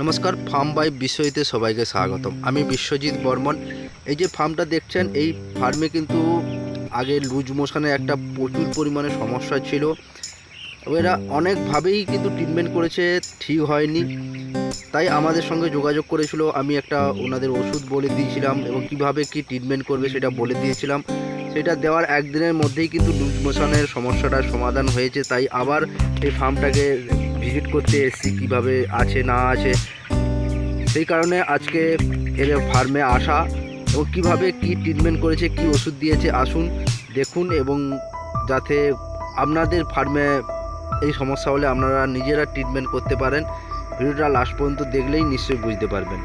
নমস্কার, farm by বিশ্বজিতে সবাইকে স্বাগতম। আমি বিশ্বজিৎ বর্মন। এই যে ফার্মটা দেখছেন, এই ফার্মে কিন্তু আগে লুজ মোশানে একটা প্রচুর পরিমাণে সমস্যা ছিল। এরা অনেকভাবেই কিন্তু ট্রিটমেন্ট করেছে, ঠিক হয়নি। তাই আমাদের সঙ্গে যোগাযোগ করেছিল। আমি একটা ওনাদের ওষুধ বলে দিয়েছিলাম এবং কীভাবে কি ট্রিটমেন্ট করবে সেটা বলে দিয়েছিলাম। সেটা দেওয়ার একদিনের মধ্যেই কিন্তু লুজ মোশনের সমস্যাটার সমাধান হয়েছে। তাই আবার এই ফার্মটাকে ভিজিট করতে এসেছি, কীভাবে আছে, না আছে। সেই কারণে আজকে এর ফার্মে আসা এবং কীভাবে কি ট্রিটমেন্ট করেছে, কি ওষুধ দিয়েছে, আসুন, দেখুন এবং যাতে আপনাদের ফার্মে এই সমস্যা হলে আপনারা নিজেরা ট্রিটমেন্ট করতে পারেন। ভিডিওটা লাস্ট পর্যন্ত দেখলেই নিশ্চয়ই বুঝতে পারবেন।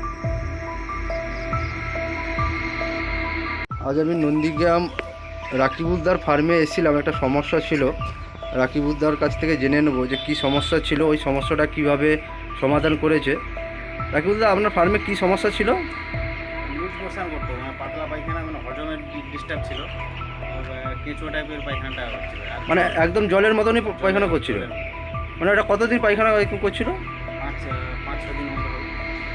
আজ আমি নন্দীগ্রাম রাকিবুদ্দার ফার্মে এসেছিলাম, একটা সমস্যা ছিল। রাকিবুদ্দার কাছ থেকে জেনে নেব যে কি সমস্যা ছিল ওই সমস্যাটা কীভাবে সমাধান করেছে। রাকিবুদ্দা আপনার ফার্মে কি সমস্যা ছিল? করতো মানে পাতলা পায়খানা মানে হজমের ডিস্টার্ব ছিল। কেঁচো টাইপের পায়খানাটা হচ্ছিল। মানে একদম জলের মতনই পায়খানা করছিল? মানে ওটা কতদিন পায়খানা করছিল? পাঁচ দিন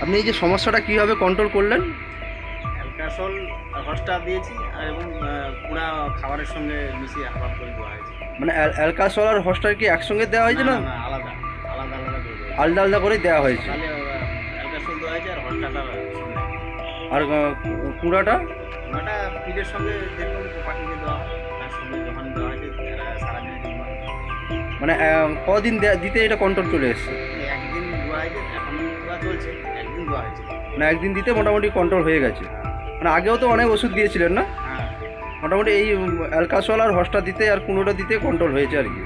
আপনি এই যে সমস্যাটা কীভাবে কন্ট্রোল করলেন? অ্যালকাসল দিয়েছি আর এবং পুরা খাবারের সঙ্গে মিশিয়ে হাফ করে দেওয়া হয়েছে মানে অ্যাল- অ্যালকাসল আর হস্টার কি একসঙ্গে দেওয়া হয়েছে না না, না, আলাদা আলাদা আলাদা করে দেওয়া হয়েছে। আলাদা করে দেওয়া আর কুড়াটা? মানে কদিন দিতে এটা কন্ট্রোল চলে এসছে? দেওয়া চলছে একদিন মানে একদিন দিতে মোটামুটি কন্ট্রোল হয়ে গেছে। মানে আগেও তো অনেক ওষুধ দিয়েছিলেন না? মোটামুটি এই অ্যালকাসল আর হস্টা দিতে আর কুনোটা দিতে কন্ট্রোল হয়েছে আর কি।